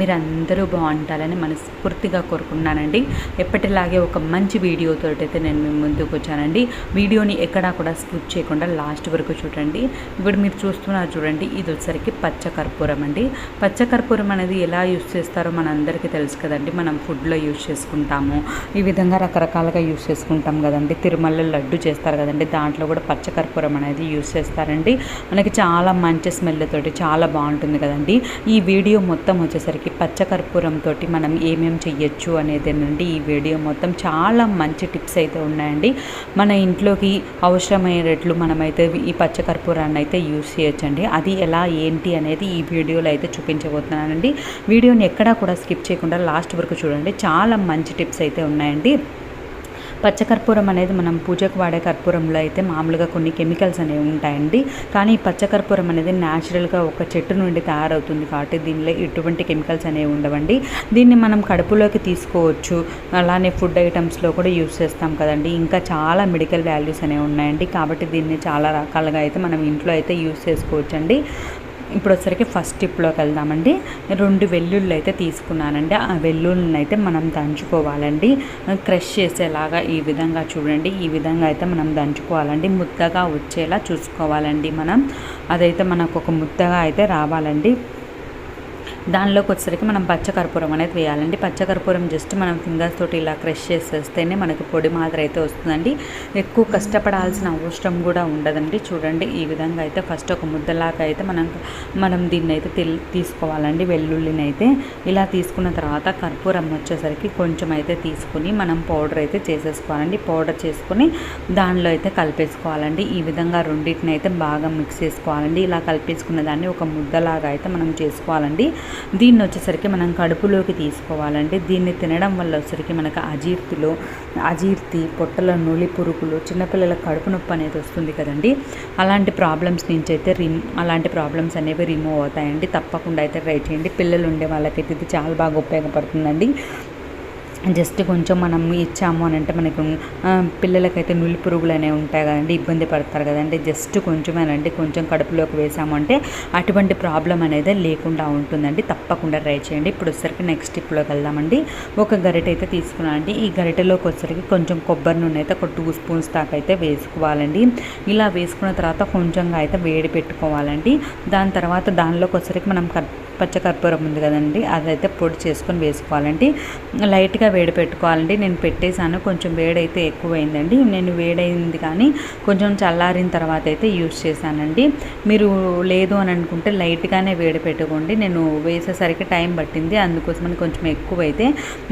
మీరు అందరూ బాగుంటారని మనస్ఫూర్తిగా కోరుకున్నానండి ఎప్పటిలాగే ఒక మంచి వీడియోతో అయితే నేను మీ ముందుకు వచ్చానండి. వీడియోని ఎక్కడా కూడా స్కిప్ చేయకుండా లాస్ట్ వరకు చూడండి. ఇప్పుడు మీరు చూస్తున్నారు చూడండి ఇది వచ్చరికి పచ్చకర్పూరం అండి. పచ్చ కర్పూరం అనేది ఎలా యూస్ చేస్తారో మనందరికీ తెలుసు కదండి. మనం ఫుడ్లో యూస్ చేసుకుంటాము. ఈ విధంగా రకరకాలుగా యూస్ చేసుకుంటాం కదండి. తిరుమల లడ్డు చేస్తారు కదండి. దాంట్లో కూడా పచ్చకర్పూరం అనేది యూస్ చేస్తారండి. మనకి చాలా మంచి స్మెల్ తోటి చాలా బాగుంటుంది కదండి. ఈ వీడియో మొత్తం వచ్చేసరికి పచ్చ పచ్చకర్పూరంతో మనం ఏమేమి చెయ్యొచ్చు అనేదేనండి ఈ వీడియో మొత్తం చాలా మంచి టిప్స్ అయితే ఉన్నాయండి. మన ఇంట్లోకి అవసరమయ్యేటట్లు మనమైతే ఈ పచ్చకర్పూరాన్ని అయితే యూస్ చేయొచ్చండి. అది ఎలా ఏంటి అనేది ఈ వీడియోలో అయితే చూపించబోతున్నానండి. వీడియోని ఎక్కడా కూడా స్కిప్ చేయకుండా లాస్ట్ వరకు చూడండి. చాలా మంచి టిప్స్ అయితే ఉన్నాయండి. పచ్చకర్పూరం అనేది మనం పూజకు వాడే కర్పూరంలో అయితే మామూలుగా కొన్ని కెమికల్స్ అనేవి ఉంటాయండి. కానీ ఈ పచ్చకర్పూరం అనేది న్యాచురల్గా ఒక చెట్టు నుండి తయారవుతుంది కాబట్టి దీనిలో ఎటువంటి కెమికల్స్ అనేవి ఉండవండి. దీన్ని మనం కడుపులోకి తీసుకోవచ్చు. అలానే ఫుడ్ ఐటమ్స్లో కూడా యూస్ చేస్తాం కదండి. ఇంకా చాలా మెడికల్ వాల్యూస్ అనేవి ఉన్నాయండి. కాబట్టి దీన్ని చాలా రకాలుగా అయితే మనం ఇంట్లో అయితే యూస్ చేసుకోవచ్చండి. ఇప్పుడు వచ్చరికి ఫస్ట్ టిప్లోకి వెళ్దామండి రెండు వెల్లుల్లి అయితే తీసుకున్నానండి. ఆ వెల్లుల్లిని అయితే మనం దంచుకోవాలండి. క్రష్ చేసేలాగా ఈ విధంగా చూడండి. ఈ విధంగా అయితే మనం దంచుకోవాలండి. ముద్దగా వచ్చేలా చూసుకోవాలండి మనం. అదైతే మనకు ఒక ముద్దగా అయితే రావాలండి. దానిలోకి వచ్చేసరికి మనం పచ్చకర్పూరం అనేది వేయాలండి. పచ్చకర్పూరం జస్ట్ మనం ఫింగర్స్ తోటి ఇలా క్రష్ చేసేస్తేనే మనకి పొడి మాదిరి అయితే వస్తుందండి. ఎక్కువ కష్టపడాల్సిన అవసరం కూడా ఉండదండి. చూడండి ఈ విధంగా అయితే ఫస్ట్ ఒక ముద్దలాగా అయితే మనం మనం దీన్ని అయితే తీసుకోవాలండి. వెల్లుల్లిని అయితే ఇలా తీసుకున్న తర్వాత కర్పూరం వచ్చేసరికి కొంచెం అయితే తీసుకుని మనం పౌడర్ అయితే చేసేసుకోవాలండి. పౌడర్ చేసుకుని దానిలో అయితే కలిపేసుకోవాలండి. ఈ విధంగా రెండింటిని అయితే బాగా మిక్స్ చేసుకోవాలండి. ఇలా కలిపేసుకున్న దాన్ని ఒక ముద్దలాగా అయితే మనం చేసుకోవాలండి. దీన్ని వచ్చేసరికి మనం కడుపులోకి తీసుకోవాలంటే దీన్ని తినడం వల్ల వచ్చేసరికి మనకు అజీర్తిలో అజీర్తి పొట్టల నులి పురుగులు చిన్నపిల్లల కడుపు నొప్పి అనేది వస్తుంది కదండి. అలాంటి ప్రాబ్లమ్స్ నుంచి అయితే రిమ్ అలాంటి ప్రాబ్లమ్స్ అనేవి రిమూవ్ అవుతాయండి. తప్పకుండా అయితే ట్రై చేయండి. పిల్లలు ఉండే వాళ్ళకైతే ఇది చాలా బాగా ఉపయోగపడుతుందండి. జస్ట్ కొంచెం మనం ఇచ్చాము అని అంటే మనకు పిల్లలకైతే నులి పురుగులు అనేవి ఉంటాయి కదండి ఇబ్బంది పడతారు కదండి. జస్ట్ కొంచెమేనండి కొంచెం కడుపులోకి వేసాము అంటే అటువంటి ప్రాబ్లం అనేది లేకుండా ఉంటుందండి. తప్పకుండా ట్రై చేయండి. ఇప్పుడు వచ్చేసరికి నెక్స్ట్ టిప్లోకి వెళ్దామండి. ఒక గరిట అయితే తీసుకున్నానండి ఈ గరిటెలోకి వచ్చరికి కొంచెం కొబ్బరి నూనె అయితే ఒక టూ స్పూన్స్ దాకా అయితే వేసుకోవాలండి. ఇలా వేసుకున్న తర్వాత కొంచెంగా అయితే వేడి పెట్టుకోవాలండి. దాని తర్వాత దానిలోకి వచ్చరికి మనం పచ్చకర్పూరం ఉంది కదండి అదైతే పొడి చేసుకొని వేసుకోవాలండి. లైట్గా వేడి పెట్టుకోవాలండి. నేను పెట్టేశాను కొంచెం వేడైతే ఎక్కువైందండి. నేను వేడైంది కానీ కొంచెం చల్లారిన తర్వాత అయితే యూజ్ చేశానండి. మీరు లేదు అని అనుకుంటే లైట్గానే వేడి పెట్టుకోండి. నేను వేసేసరికి టైం పట్టింది అందుకోసమని కొంచెం ఎక్కువైతే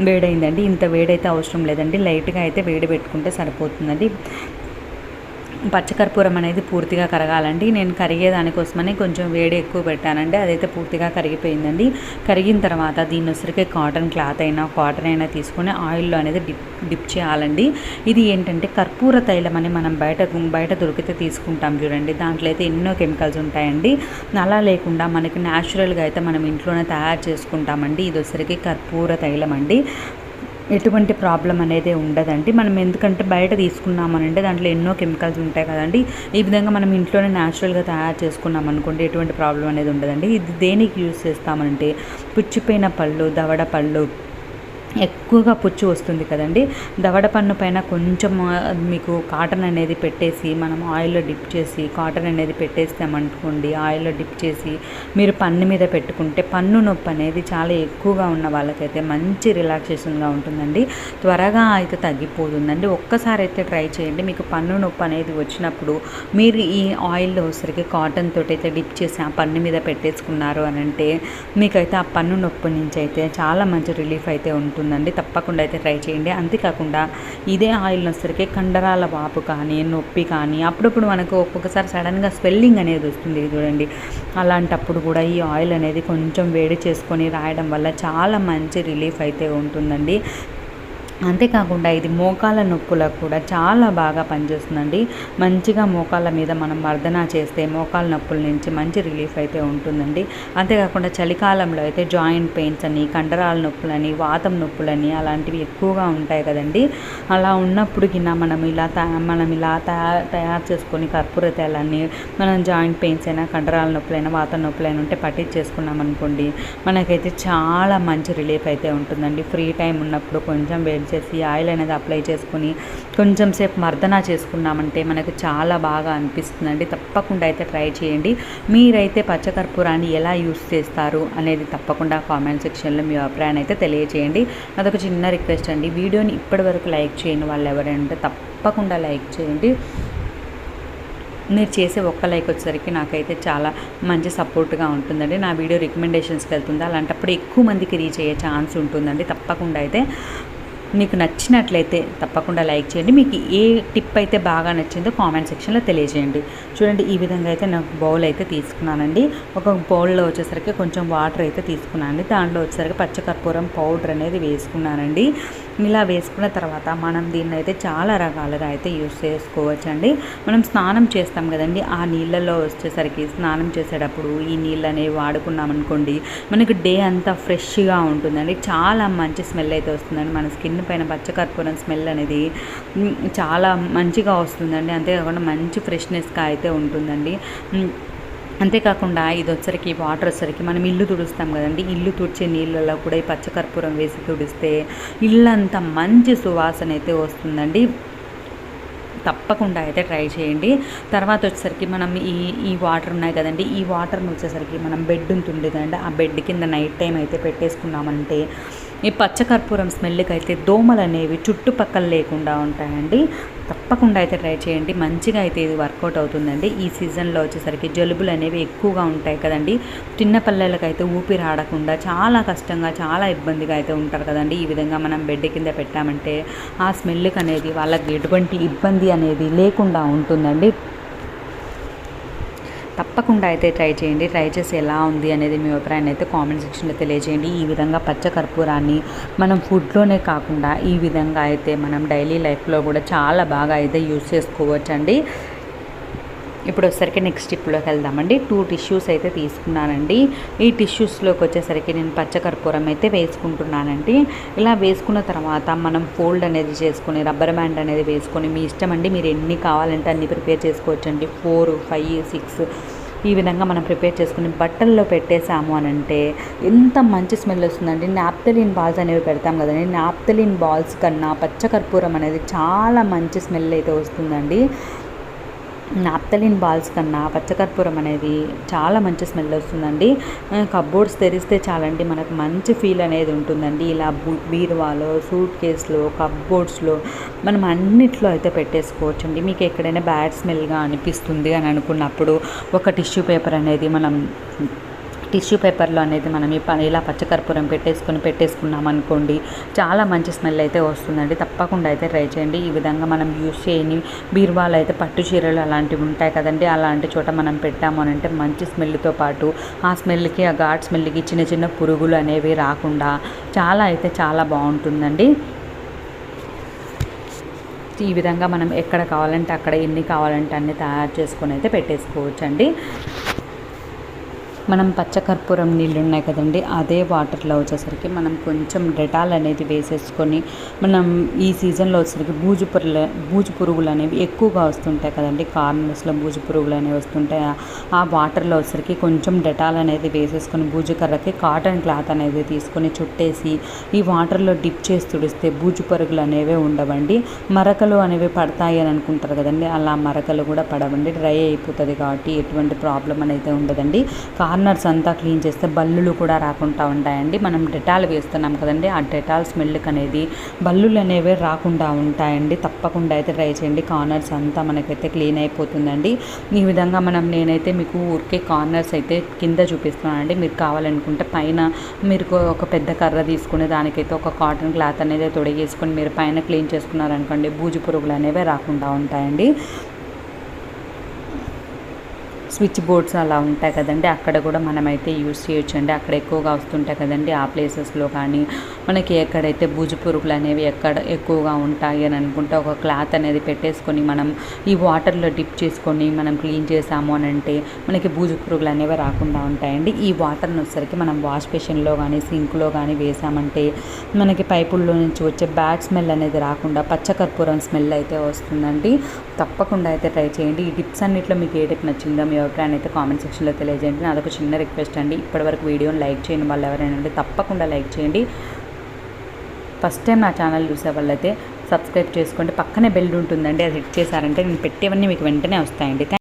వేడైందండి. ఇంత వేడైతే అవసరం లేదండి. లైట్గా అయితే వేడి పెట్టుకుంటే సరిపోతుందండి. పచ్చకర్పూరం అనేది పూర్తిగా కరగాలండి. నేను కరిగే దానికోసమని కొంచెం వేడి ఎక్కువ పెట్టానండి. అదైతే పూర్తిగా కరిగిపోయిందండి. కరిగిన తర్వాత దీని వచ్చరికి కాటన్ క్లాత్ అయినా కాటన్ అయినా తీసుకొని ఆయిల్లో అనేది డిప్ డిప్ చేయాలండి. ఇది ఏంటంటే కర్పూర తైలం అని మనం బయట బయట దొరికితే తీసుకుంటాం చూడండి. దాంట్లో అయితే ఎన్నో కెమికల్స్ ఉంటాయండి. అలా లేకుండా మనకి న్యాచురల్గా అయితే మనం ఇంట్లోనే తయారు చేసుకుంటామండి. ఇది ఒకసరికి కర్పూర తైలం అండి. ఎటువంటి ప్రాబ్లం అనేది ఉండదండి. మనం ఎందుకంటే బయట తీసుకున్నామనంటే దాంట్లో ఎన్నో కెమికల్స్ ఉంటాయి కదండి. ఈ విధంగా మనం ఇంట్లోనే న్యాచురల్గా తయారు చేసుకున్నాం అనుకోండి ఎటువంటి ప్రాబ్లం అనేది ఉండదండి. ఇది దేనికి యూజ్ చేస్తామంటే పుచ్చిపోయిన పళ్ళు దవడ పళ్ళు ఎక్కువగా పుచ్చు వస్తుంది కదండి. దవడ పన్ను పైన కొంచెం మీకు కాటన్ అనేది పెట్టేసి మనం ఆయిల్లో డిప్ చేసి కాటన్ అనేది పెట్టేస్తామనుకోండి ఆయిల్లో డిప్ చేసి మీరు పన్ను మీద పెట్టుకుంటే పన్ను నొప్పి అనేది చాలా ఎక్కువగా ఉన్న వాళ్ళకైతే మంచి రిలాక్సేషన్గా ఉంటుందండి. త్వరగా అయితే తగ్గిపోతుందండి. ఒక్కసారి అయితే ట్రై చేయండి. మీకు పన్ను నొప్పి అనేది వచ్చినప్పుడు మీరు ఈ ఆయిల్లో సరిగ్గా కాటన్ తోటి అయితే డిప్ చేసి ఆ పన్ను మీద పెట్టేసుకున్నారు అని అంటే మీకైతే ఆ పన్ను నొప్పి నుంచి అయితే చాలా మంచి రిలీఫ్ అయితే ఉంటుంది. ఉంటుందండి తప్పకుండా అయితే ట్రై చేయండి. అంతేకాకుండా ఇదే ఆయిల్ వచ్చేసరికి కండరాల వాపు కానీ నొప్పి కానీ అప్పుడప్పుడు మనకు ఒక్కొక్కసారి సడన్గా స్వెల్లింగ్ అనేది వస్తుంది చూడండి. అలాంటప్పుడు కూడా ఈ ఆయిల్ అనేది కొంచెం వేడి చేసుకొని రాయడం వల్ల చాలా మంచి రిలీఫ్ అయితే ఉంటుందండి. అంతేకాకుండా ఇది మోకాల నొప్పులకు కూడా చాలా బాగా పనిచేస్తుందండి. మంచిగా మోకాళ్ళ మీద మనం మర్దన చేస్తే మోకాల నొప్పుల నుంచి మంచి రిలీఫ్ అయితే ఉంటుందండి. అంతేకాకుండా చలికాలంలో అయితే జాయింట్ పెయిన్స్ అని కండరాల నొప్పులని వాతం నొప్పులని అలాంటివి ఎక్కువగా ఉంటాయి కదండి. అలా ఉన్నప్పుడు కింద మనం ఇలా మనం ఇలా తయారు తయారు చేసుకొని కర్పూర తేలాన్ని మనం జాయింట్ పెయిన్స్ అయినా కండరాల నొప్పులైనా వాతం నొప్పులైనా ఉంటే పట్టించేసుకున్నాం అనుకోండి మనకైతే చాలా మంచి రిలీఫ్ అయితే ఉంటుందండి. ఫ్రీ టైం ఉన్నప్పుడు కొంచెం వేడి చేసి ఆయిల్ అనేది అప్లై చేసుకుని కొంచెం సేపు మర్దన చేసుకున్నామంటే మనకు చాలా బాగా అనిపిస్తుందండి. తప్పకుండా అయితే ట్రై చేయండి. మీరైతే పచ్చకర్పూరాన్ని ఎలా యూస్ చేస్తారు అనేది తప్పకుండా కామెంట్ సెక్షన్లో మీ అభిప్రాయాన్ని అయితే తెలియజేయండి అదొక చిన్న రిక్వెస్ట్ అండి. వీడియోని ఇప్పటివరకు లైక్ చేయని వాళ్ళు ఎవరైనా తప్పకుండా లైక్ చేయండి. మీరు చేసే ఒక్క లైక్ వచ్చేసరికి నాకైతే చాలా మంచి సపోర్ట్గా ఉంటుందండి. నా వీడియో రికమెండేషన్స్కి వెళ్తుంది? అలాంటప్పుడు ఎక్కువ మందికి రీచ్ అయ్యే ఛాన్స్ ఉంటుందండి. తప్పకుండా అయితే మీకు నచ్చినట్లయితే తప్పకుండా లైక్ చేయండి. మీకు ఏ టిప్ అయితే బాగా నచ్చిందో కామెంట్ సెక్షన్లో తెలియజేయండి. చూడండి ఈ విధంగా అయితే నాకు బౌల్ అయితే తీసుకున్నానండి. ఒక బౌల్లో వచ్చేసరికి కొంచెం వాటర్ అయితే తీసుకున్నానండి. దాంట్లో వచ్చేసరికి పచ్చకర్పూరం పౌడర్ అనేది వేసుకున్నానండి. ఇలా వేసుకున్న తర్వాత మనం దీన్ని అయితే చాలా రకాలుగా అయితే యూస్ చేసుకోవచ్చండి. మనం స్నానం చేస్తాం కదండి ఆ నీళ్ళలో వచ్చేసరికి స్నానం చేసేటప్పుడు ఈ నీళ్ళు అనేవి వాడుకున్నాం అనుకోండి మనకి డే అంతా ఫ్రెష్గా ఉంటుందండి. చాలా మంచి స్మెల్ అయితే వస్తుందండి. మన స్కిన్ పైన పచ్చకర్పూరం స్మెల్ అనేది చాలా మంచిగా వస్తుందండి. అంతేకాకుండా మంచి ఫ్రెష్నెస్గా అయితే ఉంటుందండి. అంతేకాకుండా ఇది వచ్చరికి వాటర్ వచ్చరికి మనం ఇల్లు తుడుస్తాం కదండి. ఇల్లు తుడిచే నీళ్ళలో కూడా ఈ పచ్చకర్పూరం వేసి తుడిస్తే ఇల్లంతా మంచి సువాసన అయితే వస్తుందండి. తప్పకుండా అయితే ట్రై చేయండి. తర్వాత వచ్చేసరికి మనం ఈ ఈ వాటర్ ఉన్నాయి కదండి. ఈ వాటర్ని వచ్చేసరికి మనం బెడ్ ఉంటుంది కదండి. ఆ బెడ్ కింద నైట్ టైం అయితే పెట్టేసుకున్నామంటే ఈ పచ్చకర్పూరం స్మెల్కి అయితే దోమలు అనేవి చుట్టుపక్కల లేకుండా ఉంటాయండి. తప్పకుండా అయితే ట్రై చేయండి. మంచిగా అయితే ఇది వర్కౌట్ అవుతుందండి. ఈ సీజన్లో వచ్చేసరికి జలుబులు అనేవి ఎక్కువగా ఉంటాయి కదండి. చిన్న పల్లెలకు అయితే ఊపిరి ఆడకుండా చాలా కష్టంగా చాలా ఇబ్బందిగా అయితే ఉంటారు కదండి. ఈ విధంగా మనం బెడ్ కింద పెట్టామంటే ఆ స్మెల్కి అనేది వాళ్ళకి ఎటువంటి ఇబ్బంది అనేది లేకుండా ఉంటుందండి. తప్పకుండా అయితే ట్రై చేయండి. ట్రై చేసి ఎలా ఉంది అనేది మీ అభిప్రాయాన్ని అయితే కామెంట్ సెక్షన్లో తెలియజేయండి. ఈ విధంగా పచ్చ కర్పూరాన్ని మనం ఫుడ్లోనే కాకుండా ఈ విధంగా అయితే మనం డైలీ లైఫ్లో కూడా చాలా బాగా అయితే యూజ్ చేసుకోవచ్చండి. ఇప్పుడు వచ్చేసరికి నెక్స్ట్ స్టిప్లోకి వెళ్దామండి. టూ టిష్యూస్ అయితే తీసుకున్నానండి. ఈ టిష్యూస్లోకి వచ్చేసరికి నేను పచ్చకర్పూరం అయితే వేసుకుంటున్నానండి. ఇలా వేసుకున్న తర్వాత మనం ఫోల్డ్ అనేది చేసుకొని రబ్బర్ బ్యాండ్ అనేది వేసుకొని మీ ఇష్టం అండి మీరు ఎన్ని కావాలంటే అన్ని ప్రిపేర్ చేసుకోవచ్చండి. ఫోర్ ఫైవ్ సిక్స్ ఈ విధంగా మనం ప్రిపేర్ చేసుకుని బట్టల్లో పెట్టేసాము అని అంటే ఎంత మంచి స్మెల్ వస్తుందండి. నాప్తలిన్ బాల్స్ అనేవి పెడతాం కదండి. నాప్తలిన్ బాల్స్ కన్నా పచ్చకర్పూరం అనేది చాలా మంచి స్మెల్ అయితే వస్తుందండి. నాప్తలిన్ బాల్స్ కన్నా పచ్చకర్పూరం అనేది చాలా మంచి స్మెల్ వస్తుందండి. కబ్బోర్డ్స్ తెరిస్తే చాలండి మనకు మంచి ఫీల్ అనేది ఉంటుందండి. ఇలా బీరువాలో సూట్ కేసులో కబ్బోర్డ్స్లో మనం అన్నిట్లో అయితే పెట్టేసుకోవచ్చండి. మీకు ఎక్కడైనా బ్యాడ్ స్మెల్గా అనిపిస్తుంది అని అనుకున్నప్పుడు ఒక టిష్యూ పేపర్ అనేది మనం టిష్యూ పేపర్లో అనేది మనం ఈ ఇలా పచ్చకర్పూరం పెట్టేసుకొని పెట్టేసుకున్నాం అనుకోండి చాలా మంచి స్మెల్ అయితే వస్తుందండి. తప్పకుండా అయితే ట్రై చేయండి. ఈ విధంగా మనం యూస్ చేయని బీరువాలు అయితే పట్టు చీరలు అలాంటివి ఉంటాయి కదండి అలాంటి చోట మనం పెట్టాము అని అంటే మంచి స్మెల్తో పాటు ఆ స్మెల్కి ఆ ఘాట్ స్మెల్కి చిన్న చిన్న పురుగులు అనేవి రాకుండా చాలా అయితే చాలా బాగుంటుందండి. ఈ విధంగా మనం ఎక్కడ కావాలంటే అక్కడ ఎన్ని కావాలంటే అన్ని తయారు చేసుకొని అయితే పెట్టేసుకోవచ్చండి. మనం పచ్చకర్పూరం నీళ్ళు ఉన్నాయి కదండి అదే వాటర్లో వచ్చేసరికి మనం కొంచెం డెటాల్ అనేది వేసేసుకొని మనం ఈ సీజన్లో వచ్చేసరికి బూజు పురుగుల బూజు పురుగులు అనేవి ఎక్కువగా వస్తుంటాయి కదండి కార్నర్స్లో బూజు పురుగులు అనేవి వస్తుంటాయి. ఆ వాటర్లో వచ్చేసరికి కొంచెం డెటాల్ అనేది వేసేసుకొని బూజు కర్రకి కాటన్ క్లాత్ అనేది తీసుకొని చుట్టేసి ఈ వాటర్లో డిప్ చేసి తుడిస్తే బూజు పురుగులు అనేవి ఉండవండి. మరకలు అనేవి పడతాయి అని అనుకుంటారు కదండి అలా మరకలు కూడా పడవండి డ్రై అయిపోతుంది కాబట్టి ఎటువంటి ప్రాబ్లం అనేది ఉండదండి. కా కార్నర్స్ అంతా క్లీన్ చేస్తే బల్లులు కూడా రాకుండా ఉంటాయండి. మనం డెటాల్ వేస్తున్నాం కదండి ఆ డెటాల్ స్మెల్కి అనేది బల్లులు అనేవి రాకుండా ఉంటాయండి. తప్పకుండా అయితే ట్రై చేయండి. కార్నర్స్ అంతా మనకైతే క్లీన్ అయిపోతుందండి. ఈ విధంగా మనం నేనైతే మీకు ఊరికే కార్నర్స్ అయితే కింద చూపిస్తున్నానండి. మీరు కావాలనుకుంటే పైన మీరు ఒక పెద్ద కర్ర తీసుకునే దానికైతే ఒక కాటన్ క్లాత్ అనేది తొడిగేసుకొని మీరు పైన క్లీన్ చేసుకున్నారనుకోండి బూజు పురుగులు అనేవి రాకుండా ఉంటాయండి. స్విచ్ బోర్డ్స్ అలా ఉంటాయి కదండి. అక్కడ కూడా మనమైతే యూస్ చేయొచ్చు అండి అక్కడ ఎక్కువగా వస్తుంటాయి కదండి ఆ ప్లేసెస్లో కానీ. మనకి ఎక్కడైతే బూజు పురుగులు అనేవి ఎక్కడ ఎక్కువగా ఉంటాయి అని అనుకుంటే ఒక క్లాత్ అనేది పెట్టేసుకొని మనం ఈ వాటర్లో డిప్ చేసుకొని మనం క్లీన్ చేసాము అని అంటే మనకి బూజు పురుగులు అనేవి రాకుండా ఉంటాయండి. ఈ వాటర్ని వచ్చేసరికి మనం వాష్ బేసిన్లో కానీ సింక్లో కానీ వేసామంటే మనకి పైపుల్లో నుంచి వచ్చే బ్యాడ్ స్మెల్ అనేది రాకుండా పచ్చకర్పూరం స్మెల్ అయితే వస్తుందండి. తప్పకుండా అయితే ట్రై చేయండి. ఈ టిప్స్ అన్నిట్లో మీకు ఏ టిప్ నచ్చిందో మీ అభిప్రాయం అయితే కామెంట్ సెక్షన్లో తెలియజేయండి. అదొక చిన్న రిక్వెస్ట్ అండి. ఇప్పటివరకు వీడియోని లైక్ చేయండి వాళ్ళు ఎవరైనా ఉంటే తప్పకుండా లైక్ చేయండి. ఫస్ట్ టైం నా ఛానల్ చూసే వాళ్ళైతే సబ్స్క్రైబ్ చేసుకోండి. పక్కనే బెల్ ఉంటుందండి అది హిట్ చేశారంటే నేను పెట్టేవన్నీ మీకు వెంటనే వస్తాయండి.